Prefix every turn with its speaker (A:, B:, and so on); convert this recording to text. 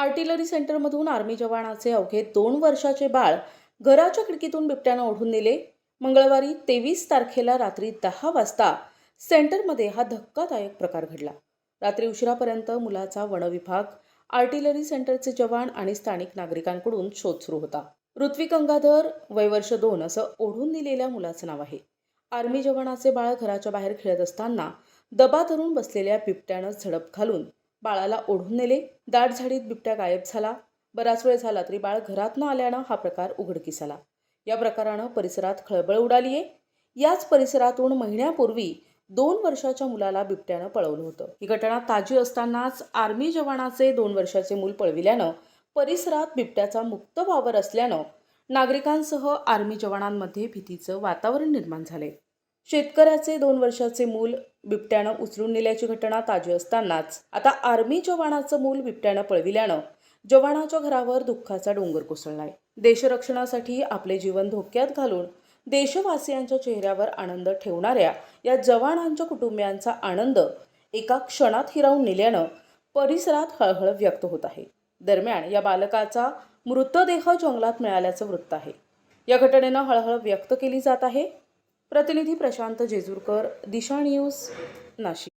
A: Artillery सेंटरमधून army जवानाचे अवघे दोन वर्षाचे बाळ घराच्या खिडकीतून बिबट्यानं ओढून नेले. मंगळवारी तेवीस तारखेला रात्री दहा वाजता सेंटरमध्ये हा धक्कादायक प्रकार घडला. रात्री उशिरापर्यंत मुलाचा वनविभाग आर्टिलरी सेंटरचे जवान आणि स्थानिक नागरिकांकडून शोध सुरू होता. ऋत्विक गंगाधर वय वर्ष दोन असं ओढून दिलेल्या मुलाचं नाव आहे. आर्मी जवानाचे बाळ घराच्या बाहेर खेळत असताना दबा धरून बसलेल्या बिबट्यानं झडप घालून बाळाला ओढून नेले. दाट झाडीत बिबट्या गायब झाला. बराच वेळ झाला तरी बाळ घरात न आल्यानं हा प्रकार उघडकीस आला. या प्रकारानं परिसरात खळबळ उडाली आहे याच परिसरातून महिन्यापूर्वी दोन वर्षाच्या मुलाला बिबट्यानं पळवलं होतं. ही घटना ताजी असतानाच आर्मी जवानाचे दोन वर्षाचे मूल पळविल्यानं परिसरात बिबट्याचा मुक्त वावर असल्यानं नागरिकांसह आर्मी जवानांमध्ये भीतीचं वातावरण निर्माण झाले शेतकऱ्याचे दोन वर्षाचे मूल बिबट्यानं उचलून नेल्याची घटना ताजी असतानाच. आता आर्मी जवानाचं मूल बिबट्यानं पळविल्यानं जवानाच्या घरावर दुःखाचा डोंगर कोसळलाय. देशरक्षणासाठी आपले जीवन धोक्यात घालून देशवासियांच्या चेहऱ्यावर आनंद ठेवणाऱ्या या जवानांच्या कुटुंबियांचा आनंद एका क्षणात हिरावून नेल्यानं परिसरात हळहळ व्यक्त होत आहे. दरम्यान या बालकाचा मृतदेह जंगलात मिळाल्याचं वृत्त आहे. या घटनेनं हळहळ व्यक्त केली जात आहे. प्रतिनिधी प्रशांत जेजूरकर दिशा न्यूज नाशिक.